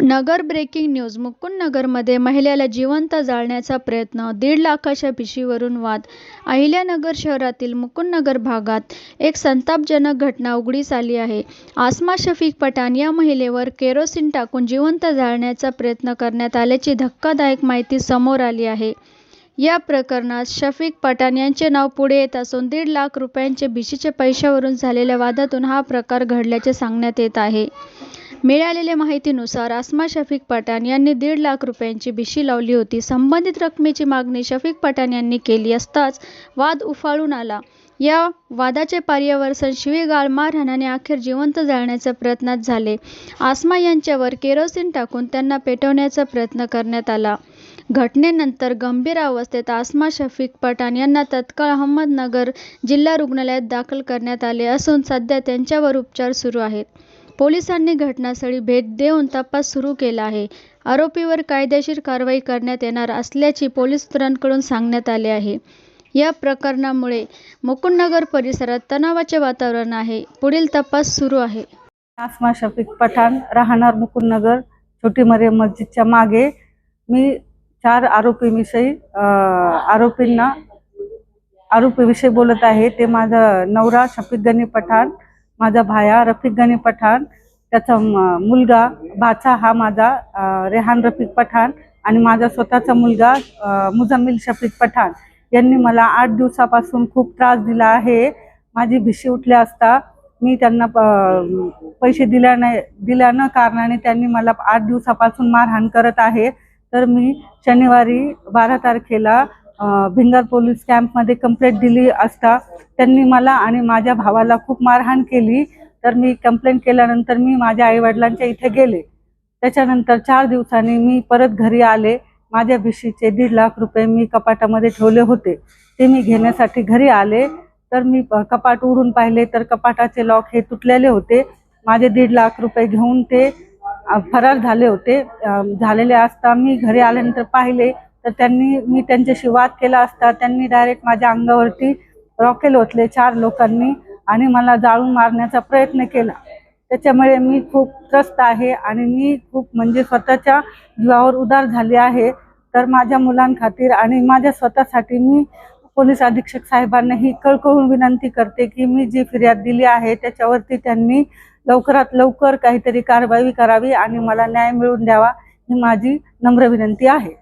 नगर breaking news मुकुंदनगरमध्ये महिलेला जिवंत जाळण्याचा प्रयत्न दीड लाखाच्या पिशवीवरून वाद. अहिल्यानगर शहरातील मुकुंदनगर भागात एक संतापजनक घटना उघडीस आली आहे. आसमा शफीक पठाण या महिलेवर केरोसिन टाकून जिवंत जाळण्याचा प्रयत्न करण्यात आल्याची धक्कादायक माहिती समोर आली आहे. या प्रकरणात शफीक पठाण यांचे नाव पुढे येत असून दीड लाख रुपयांचे भिशीच्या पैशावरून झालेल्या वादातून हा प्रकार घडल्याचे सांगण्यात येत आहे. मिळालेल्या माहितीनुसार आसमा शफीक पठाण यांनी दीड लाख रुपयांची भिशी लावली होती. संबंधित रकमेची मागणी शफीक पठाण यांनी केली असताच वाद उफाळून आला. या वादाचे पर्यावसन शिवीगाळ मारहाण आणि अखेर जिवंत जाळण्याच्या प्रयत्नात झाले. आसमा यांच्यावर केरोसिन टाकून त्यांना पेटवण्याचा प्रयत्न करण्यात आला. घटनेनंतर गंभीर अवस्थेत आसमा शफीक पठाण यांना तत्काळ अहमदनगर जिल्हा रुग्णालयात दाखल करण्यात आले असून सध्या त्यांच्यावर उपचार सुरू आहेत. पोलिसांनी घटनास्थळी भेट देऊन तपास सुरू केला आहे. आरोपीवर कायदेशीर कारवाई करण्यात येणार असल्याचे पोलीस सूत्रांकडून सांगण्यात आले आहे. या प्रकरणामुळे मुकुंदनगर परिसरात तणावाचे वातावरण आहे. पुढील तपास सुरू आहे. आसमा शफीक पठाण राहणार मुकुंदनगर छोटी मरियम मस्जिदच्या मागे. मी चार आरोपीविषयी आरोपींना आरोपीविषयी बोलत आहे. ते माझा नवरा शफीक गनी पठाण. माझा भाया रफिक गनी पठाण त्याचा मुलगा भाचा हा माझा रेहान रफिक पठाण आणि माझा स्वतःचा मुलगा मुजम्मिल शफीक पठाण. यांनी मला आठ दिवसापासून खूप त्रास दिला आहे. माझी भिशी उठल्या असता मी त्यांना प- पैसे दिल्या नाही दिल्या न कारणाने त्यांनी मला आठ दिवसापासून मारहाण करत आहे. तर मी शनिवारी बारा तारखेला भिंगर पोलीस कॅम्पमध्ये कंप्लेंट दिली असता त्यांनी मला आणि माझ्या भावाला खूप मारहाण केली. तर मी कंप्लेंट केल्यानंतर मी माझ्या आईवडिलांच्या इथे गेले. त्याच्यानंतर चार दिवसांनी मी परत घरी आले. माझ्या भिशीचे दीड लाख रुपये मी कपाटामध्ये ठेवले होते. ते मी घेण्यासाठी घरी आले. तर मी कपाट उडून पाहिले तर कपाटाचे लॉक हे तुटलेले होते. माझे दीड लाख रुपये घेऊन ते फरार झाले होते. झालेले असता मी घरी आल्यानंतर पाहिले. तर त्यांनी मी त्यांच्याशी वाद केला असता त्यांनी डायरेक्ट माझ्या अंगावरती रॉकेल ओतले चार लोकांनी आणि मला जाळून मारण्याचा प्रयत्न केला. त्याच्यामुळे मी खूप त्रस्त आहे आणि मी खूप म्हणजे स्वतःच्या जीवावर उदार झाली आहे. तर माझ्या मुलांखातीर आणि माझ्या स्वतःसाठी मी पोलीस अधीक्षक साहेबांना ही कळकळून विनंती करते की मी जी फिर्याद दिली आहे त्याच्यावरती त्यांनी लवकरात लवकर काहीतरी कारवाई करावी आणि मला न्याय मिळवून द्यावा ही माझी नम्र विनंती आहे.